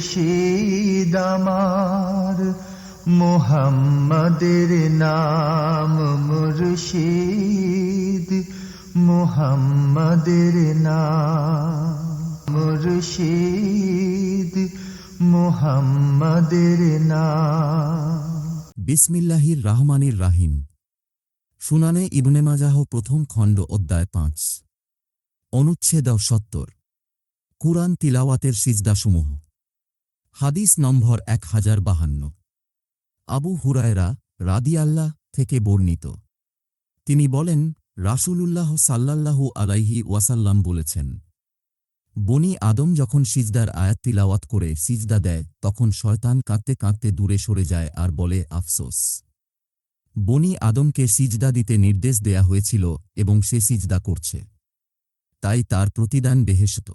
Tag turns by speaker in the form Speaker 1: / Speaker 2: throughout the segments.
Speaker 1: মুর্শিদ আমার। মোহাম্মদের নাম মুর্শিদ। মোহাম্মদের নাম মুর্শিদ। মোহাম্মদের নাম।
Speaker 2: বিসমিল্লাহির রাহমানির রাহিম। শুনানে ইবনে মাজাহ প্রথম খণ্ড অধ্যায় পাঁচ। অনুচ্ছেদ সত্তর। কুরআন তিলাওয়াতের সিজদাসমূহ। হাদিস নম্বর এক হাজার বাহান্ন। আবু হুরায়রা রাদিয়াল্লাহ থেকে বর্ণিত। তিনি বলেন, রাসূলুল্লাহ সাল্লাল্লাহু আলাইহি ওয়াসাল্লাম বলেছেন, বনি আদম যখন সিজদার আয়াত তিলাওয়াত করে সিজদা দেয়, তখন শয়তান কাঁদতে কাঁদতে দূরে সরে যায় আর বলে, আফসোস। বনি আদমকে সিজদা দিতে নির্দেশ দেয়া হয়েছিল এবং সে সিজদা করছে। তাই তার প্রতিদান বেহেশত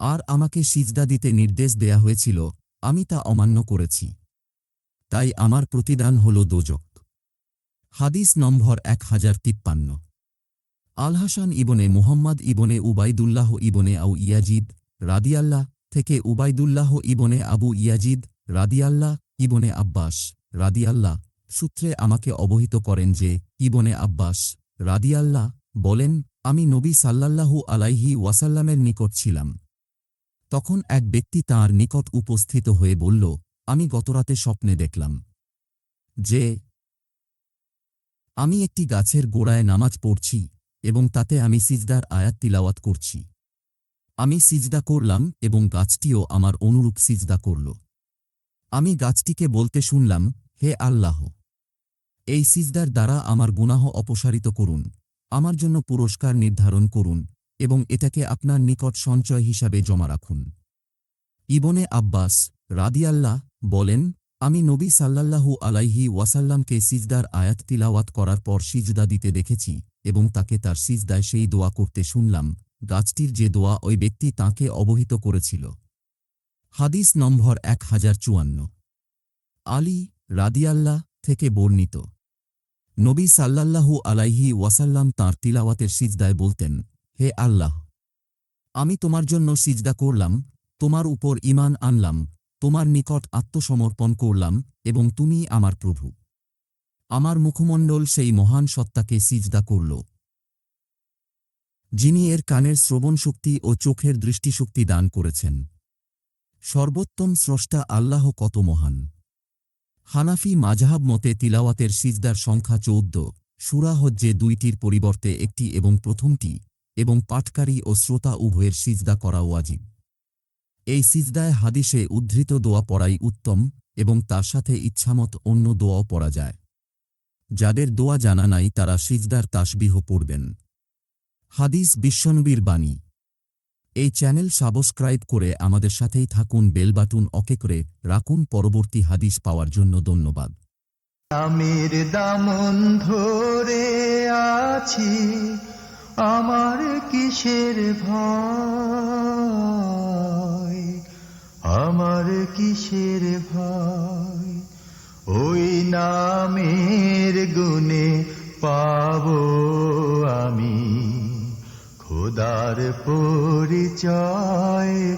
Speaker 2: আর আমাকে সিজদা দিতে নির্দেশ দেয়া হয়েছিল, আমি তা অমান্য করেছি। তাই আমার প্রতিদান হল দোজক। হাদিস নম্বর এক হাজার তিপ্পান্ন। আলহাসান ইবনে মুহাম্মদ ইবনে উবাইদুল্লাহ ইবনে আউ ইয়াজিদ রাদিয়াল্লাহ থেকে উবাইদুল্লাহ ইবনে আবু ইয়াজিদ রাদিয়াল্লাহ ইবনে আব্বাস রাদিয়াল্লাহ সূত্রে আমাকে অবহিত করেন যে, ইবনে আব্বাস রাদিয়াল্লাহ বলেন, আমি নবী সাল্লাল্লাহু আলাইহি ওয়াসাল্লামের নিকট ছিলাম। তখন এক ব্যক্তি তাঁর নিকট উপস্থিত হয়ে বলল, আমি গতরাতে স্বপ্নে দেখলাম যে আমি একটি গাছের গোড়ায় নামাজ পড়ছি এবং তাতে আমি সিজদার আয়াত তিলাওয়াত করছি। আমি সিজদা করলাম এবং গাছটিও আমার অনুরূপ সিজদা করল। আমি গাছটিকে বলতে শুনলাম, হে আল্লাহ, এই সিজদার দ্বারা আমার গুনাহ অপসারিত করুন। আমার জন্য পুরস্কার নির্ধারণ করুন। এবং এটাকে আপনার নিকট সঞ্চয় হিসাবে জমা রাখুন। ইবনে আব্বাস রাদিয়াল্লাহ বলেন, আমি নবী সাল্লাল্লাহু আলাইহি ওয়াসাল্লামকে সিজদার আয়াত তিলাওয়াত করার পর সিজদা দিতে দেখেছি এবং তাকে তার সিজদায় সেই দোয়া করতে শুনলাম। গাছটির যে দোয়া ওই ব্যক্তি তাঁকে অবহিত করেছিল। হাদিস নম্বর এক হাজার চুয়ান্ন। আলী রাদিয়াল্লাহ থেকে বর্ণিত, নবী সাল্লাল্লাহু আলাইহি ওয়াসাল্লাম তাঁর তিলাওয়াতের সিজদায় বলতেন হে আল্লাহ, আমি তোমার জন্য সিজদা করলাম, তোমার উপর ইমান আনলাম, তোমার নিকট আত্মসমর্পণ করলাম এবং তুমি আমার প্রভু। আমার মুখমণ্ডল সেই মহান সত্তাকে সিজদা করল, যিনি এর কানের শ্রবণ শক্তি ও চোখের দৃষ্টিশক্তি দান করেছেন। সর্বোত্তম স্রষ্টা আল্লাহ কত মহান। হানাফি মাজাহাব মতে তিলাওয়াতের সিজদার সংখ্যা চৌদ্দ সুরাহজ্জে দুইটির পরিবর্তে একটি এবং প্রথমটি এবং পাটকারী ও শ্রোতা উভয়ের সিজদা করা ওয়াজিব। এই সিজদায় হাদিসে উদ্ধৃত দোয়া পড়াই উত্তম এবং তার সাথে ইচ্ছামত অন্য দোয়াও পড়া যায়। যাদের দোয়া জানা নাই তারা সিজদার তাসবিহ পড়বেন। হাদিস বিশ্বনবীর বাণী। এই চ্যানেল সাবস্ক্রাইব করে আমাদের সাথেই থাকুন বেলবাটুন অকে করে রাখুন। পরবর্তী হাদিস পাওয়ার জন্য ধন্যবাদ।
Speaker 1: আমির দামন ধরে আছি। আমার কিসের ভয়? আমার কিসের ভয়? ওই নামের গুণে পাব আমি। খোদার পরিচয়